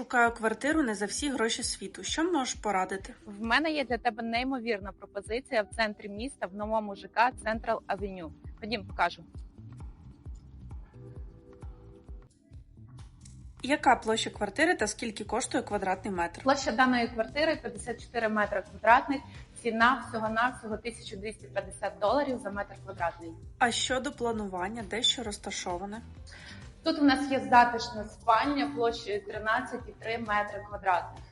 Шукаю квартиру не за всі гроші світу. Що можеш порадити? В мене є для тебе неймовірна пропозиція в центрі міста в новому ЖК Централ Авеню. Ходім, покажу. Яка площа квартири та скільки коштує квадратний метр? Площа даної квартири 54 метри квадратних. Ціна всього навсього 1250 доларів за метр квадратний. А щодо планування, де що розташоване? Тут у нас є затишне спальня площею 13,3 метри квадратних.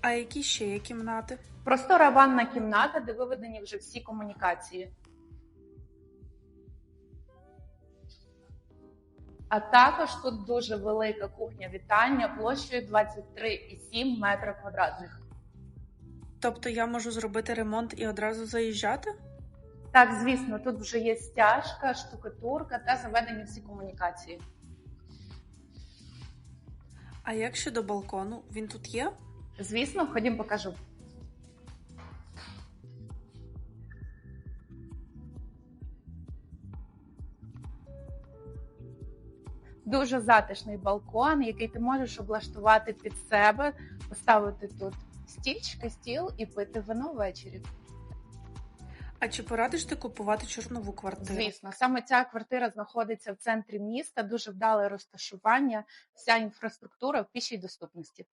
А які ще є кімнати? Простора ванна кімната, де виведені вже всі комунікації. А також тут дуже велика кухня вітальня площею 23,7 метра квадратних. Тобто я можу зробити ремонт і одразу заїжджати? Так, звісно, тут вже є стяжка, штукатурка та заведені всі комунікації. А як щодо балкону? Він тут є? Звісно, ходім покажу. Дуже затишний балкон, який ти можеш облаштувати під себе, поставити тут стільчики, стіл і пити вино ввечері. А чи порадиш ти купувати чорнову квартиру? Звісно, саме ця квартира знаходиться в центрі міста, дуже вдале розташування, вся інфраструктура в пішій доступності.